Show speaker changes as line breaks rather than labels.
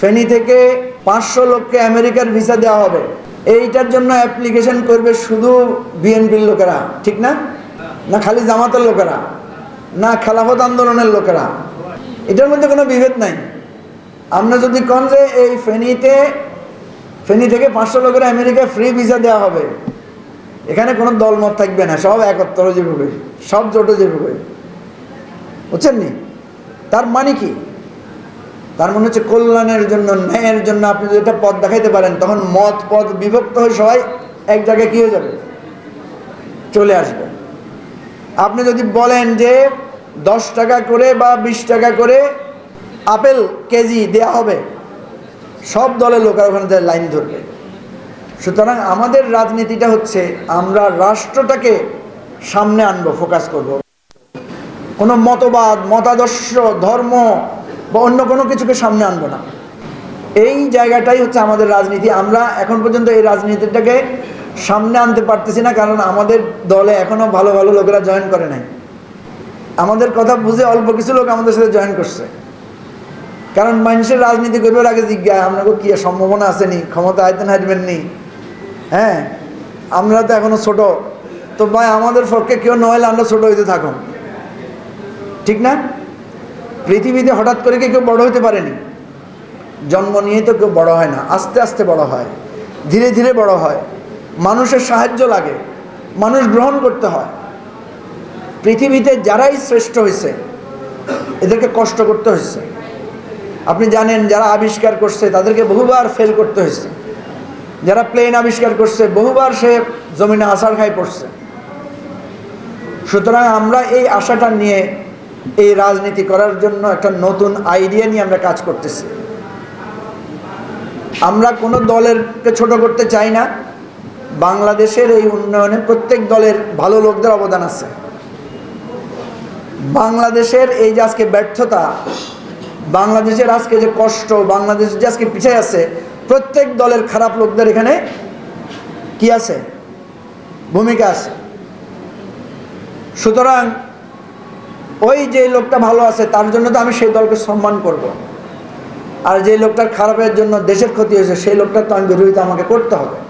ফেনী থেকে পাঁচশো লোককে আমেরিকার ভিসা দেওয়া হবে। এইটার জন্য অ্যাপ্লিকেশন করবে শুধু বিএনপির লোকেরা, ঠিক না? না খালি জামাতের লোকেরা, না খেলাফত আন্দোলনের লোকেরা। এটার মধ্যে কোনো বিভেদ নাই। আমরা যদি কন যে এই ফেনীতে, ফেনী থেকে পাঁচশো লোকের আমেরিকা ফ্রি ভিসা দেওয়া হবে, এখানে কোনো দলমত থাকবে না, সব একত্র যেভাবে, সব জোটে যেভাবে। বুঝছেন নি? তার মানে কি? তার মনে হচ্ছে কল্যাণের জন্য, ন্যায়ের জন্য আপনি যদি এটা পথ দেখাইতে পারেন, তখন মত পথ বিভক্ত হয়ে সবাই এক জায়গায় কী হয়ে যাবে? চলে আসবে। আপনি যদি বলেন যে দশ টাকা করে বা বিশ টাকা করে আপেল কেজি দেয়া হবে, সব দলের লোকেরা ওখানে লাইন ধরবে। সুতরাং আমাদের রাজনীতিটা হচ্ছে আমরা রাষ্ট্রটাকে সামনে আনব ফোকাস করব। কোনো মতবাদ, মতাদর্শ, ধর্ম বা অন্য কোনো কিছুকে সামনে আনব না। এই জায়গাটাই হচ্ছে আমাদের রাজনীতি। আমরা এখন পর্যন্ত এই রাজনীতিটাকে সামনে আনতে পারতেছি না, কারণ আমাদের দলে এখনও ভালো ভালো লোকেরা জয়েন করে নাই। আমাদের কথা বুঝে অল্প কিছু লোক আমাদের সাথে জয়েন করছে। কারণ মানুষের রাজনীতি করবার আগে জিজ্ঞাসা, আপনাকে কি সম্ভাবনা আসেনি ক্ষমতা আয়তন হারবেন নি? হ্যাঁ? আমরা তো এখনও ছোট। তো ভাই, আমাদের পক্ষে কেউ নইলে আমরা ছোট হইতে থাকুন। ঠিক না? পৃথিবীতে হঠাৎ করে কেউ বড় হতে পারেনি? জন্ম নিয়ে তো কেউ বড় হয় না, আস্তে আস্তে বড় হয়, ধীরে ধীরে বড় হয়। মানুষের সাহায্য লাগে, মানুষ গ্রহণ করতে হয়। পৃথিবীতে যারাই শ্রেষ্ঠ হয়েছে এদেরকে কষ্ট করতে হয়েছে আপনি জানেন, যারা আবিষ্কার করছে, তাদেরকে বহুবার ফেল করতে হয়েছে যারা প্লেন আবিষ্কার করছে, বহুবার সে জমিনে আষাঢ় খাই পড়ছে। সুতরাং আমরা এই আশাটা নিয়ে এই রাজনীতি করার জন্য একটা নতুন আইডিয়া নিয়ে আমরা কাজ করতেছি। আমরা কোনো দলেরকে ছোট করতে চাই না। বাংলাদেশের এই উন্নয়নে প্রত্যেক দলের ভালো লোকদের অবদান আছে। বাংলাদেশের এই যে আজকে ব্যর্থতা, বাংলাদেশের আজকে যে কষ্ট বাংলাদেশের যে আজকে পিছিয়ে আছে, প্রত্যেক দলের খারাপ লোকদের এখানে কি আছে? ভূমিকা আছে। সুতরাং ওই যে লোকটা ভালো আছে, তার জন্য তো আমি সেই দলকে সম্মান করব। আর যে লোকটার খারাপের জন্য দেশের ক্ষতি হয়েছে, সেই লোকটার তো আমি বিরোধিতা আমাকে করতে হবে